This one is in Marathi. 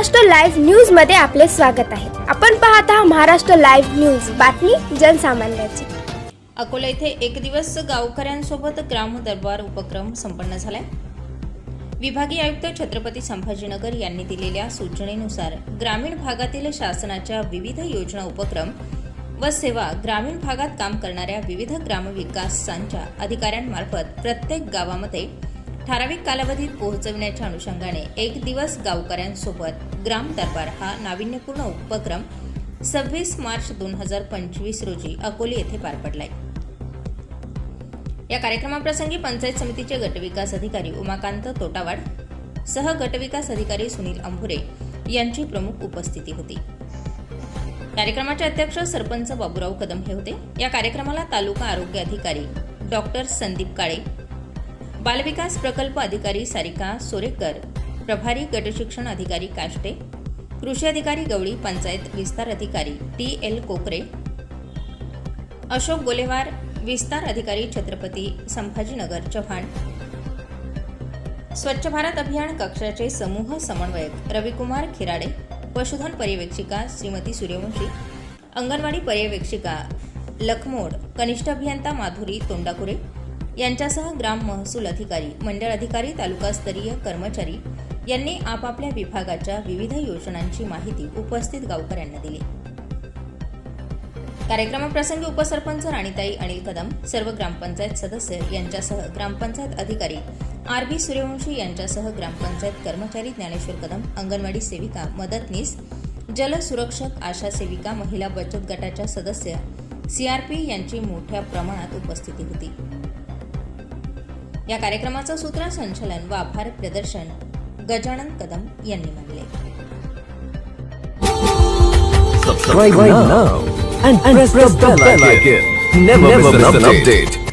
महाराष्ट्र लाईव्ह न्यूजमध्ये आपले स्वागत आहे. आपण पाहत आहात महाराष्ट्र लाईव्ह न्यूज. बातमी जनसामान्याची. अकोला येथे एक दिवस गावकऱ्यांसोबत ग्राम दरबार उपक्रम संपन्न झालाय. विभागीय आयुक्त छत्रपती संभाजीनगर यांनी दिलेल्या सूचनेनुसार ग्रामीण भागातील शासनाच्या विविध योजना उपक्रम व सेवा ग्रामीण भागात काम करणाऱ्या विविध ग्रामविकासांच्या अधिकाऱ्यांमार्फत प्रत्येक गावामध्ये ठराविक कालावधीत पोहोचविण्याच्या अनुषंगाने एक दिवस गावकऱ्यांसोबत ग्राम दरबार हा नाविन्यपूर्ण उपक्रम सव्वीस मार्च दोन हजार पंचवीस रोजी अकोले येथे पार पडलाय. या कार्यक्रमाप्रसंगी पंचायत समितीचे गटविकास अधिकारी उमाकांत तोटावाड सह गटविकास अधिकारी सुनील अंभुरे यांची प्रमुख उपस्थिती होती. कार्यक्रमाचे अध्यक्ष सरपंच बाबूराव कदम हे होते. या कार्यक्रमाला तालुका आरोग्य अधिकारी डॉक्टर संदीप काळे बालविकास प्रकल्प अधिकारी सारिका सोरेकर प्रभारी गटशिक्षण अधिकारी काष्टे कृषी अधिकारी गवळी पंचायत विस्तार अधिकारी टी एल कोकरे अशोक गोलेवार विस्तार अधिकारी छत्रपती संभाजीनगर चव्हाण स्वच्छ भारत अभियान कक्षाचे समूह समन्वयक रविकुमार खिराडे पशुधन पर्यवेक्षिका श्रीमती सूर्यवंशी अंगणवाडी पर्यवेक्षिका लखमोड कनिष्ठ अभियंता माधुरी तोंडाकुरे यांच्यासह ग्राम महसूल अधिकारी मंडळ अधिकारी तालुकास्तरीय कर्मचारी यांनी आपापल्या विभागाच्या विविध योजनांची माहिती उपस्थित गावकऱ्यांना दिली. कार्यक्रमाप्रसंगी उपसरपंच राणीताई अनिल कदम सर्व ग्रामपंचायत सदस्य यांच्यासह ग्रामपंचायत अधिकारी आर बी सूर्यवंशी यांच्यासह ग्रामपंचायत कर्मचारी ज्ञानेश्वर कदम अंगणवाडी सेविका मदतनीस जलसुरक्षक आशा सेविका महिला बचत गटाच्या सदस्य सीआरपी यांची मोठ्या प्रमाणात उपस्थिती होती. या कार्यक्रमाचं सूत्रसंचालन व आभार प्रदर्शन गजानन कदम यांनी मानले Subscribe now and, press, the bell icon. Never, miss an update.